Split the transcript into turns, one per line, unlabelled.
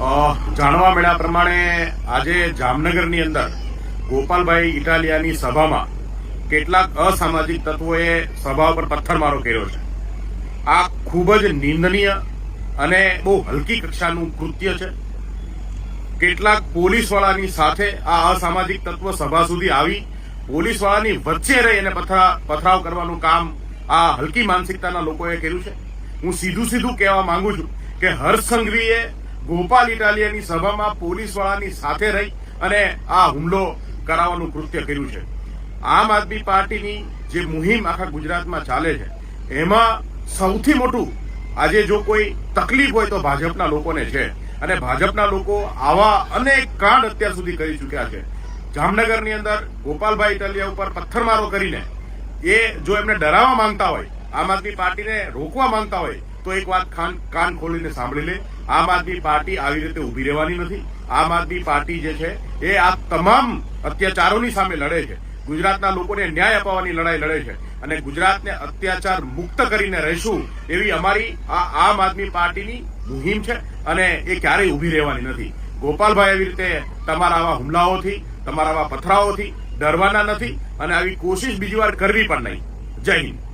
જાણવા મળ્યા પ્રમાણે આજે જામનગરની અંદર ગોપાલભાઈ ઇટાલિયાની સભામાં કેટલાક અસામાજિક તત્વોએ સભા પર પથ્થરમારો કર્યો છે. આ ખૂબ જ નિંદનીય અને બહુ હલકી કક્ષાનું કૃત્ય છે. કેટલાક પોલીસવાળાની સાથે આ અસામાજિક તત્વ સભા સુધી આવી, પોલીસવાળાની વચ્ચે રહી અને પથરા, પથરાવ કરવાનું કામ આ હલકી માનસિકતાના લોકોએ કર્યું છે. હું સીધું સીધું કહેવા માંગુ છું કે હર્ષ સંઘવીએ ગોપાલ ઇટાલિયાની સભામાં પોલીસવાળાની સાથે રહી અને આ હુમલો કરાવવાનું કૃત્ય કર્યું છે. આમ આદમી પાર્ટીની જે મુહિમ આખા ગુજરાતમાં ચાલે છે, એમાં સૌથી મોટું આજે જો કોઈ તકલીફ હોય તો ભાજપના લોકોને છે. અને ભાજપના લોકો આવા અનેક કાંડ અત્યાર સુધી કરી ચૂક્યા છે. જામનગરની અંદર ગોપાલભાઈ ઇટાલિયા ઉપર પથ્થરમારો કરીને એ જો એમને ડરાવવા માંગતા હોય, આમ આદમી પાર્ટીને રોકવા માંગતા હોય તો એક વાત કાન ખોલીને સાંભળી લે. આમ આદમી પાર્ટી આવી રીતે ઊભી રહેવાની નથી. આમ આદમી પાર્ટી જે છે, એ આ તમામ અત્યાચારોની સામે લડે છે. ગુજરાતના લોકોને ન્યાય અપાવવાની લડાઈ લડે છે. અને ગુજરાતને અત્યાચાર મુક્ત કરીને રહેશું એવી અમારી આ આમ આદમી પાર્ટીની મુહિમ છે અને એ ક્યારેય ઊભી રહેવાની નથી. ગોપાલભાઈ એવી રીતે તમારા આવા હુમલાઓથી, તમારા આવા પથરાઓથી ડરવાના નથી અને આવી કોશિશ બીજી વાર કરવી પણ નહીં. જય હિન્દ.